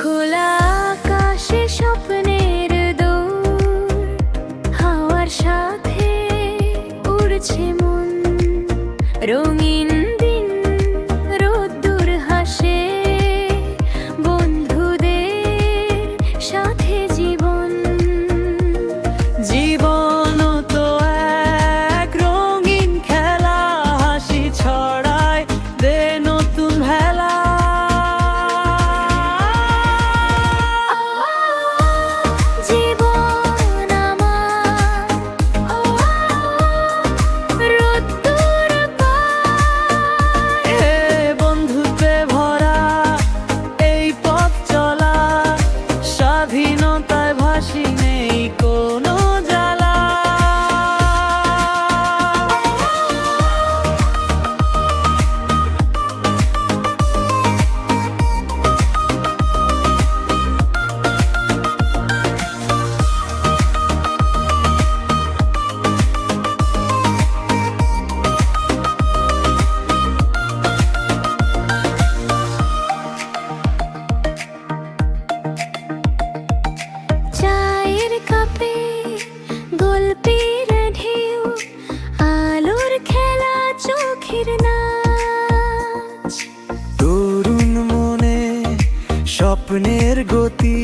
রঙি স্বপ্নের হাওয়ার সাথে রঙিন পাখির নাচ তরুণ মনে স্বপ্নের গতি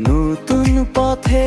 নতুন পথে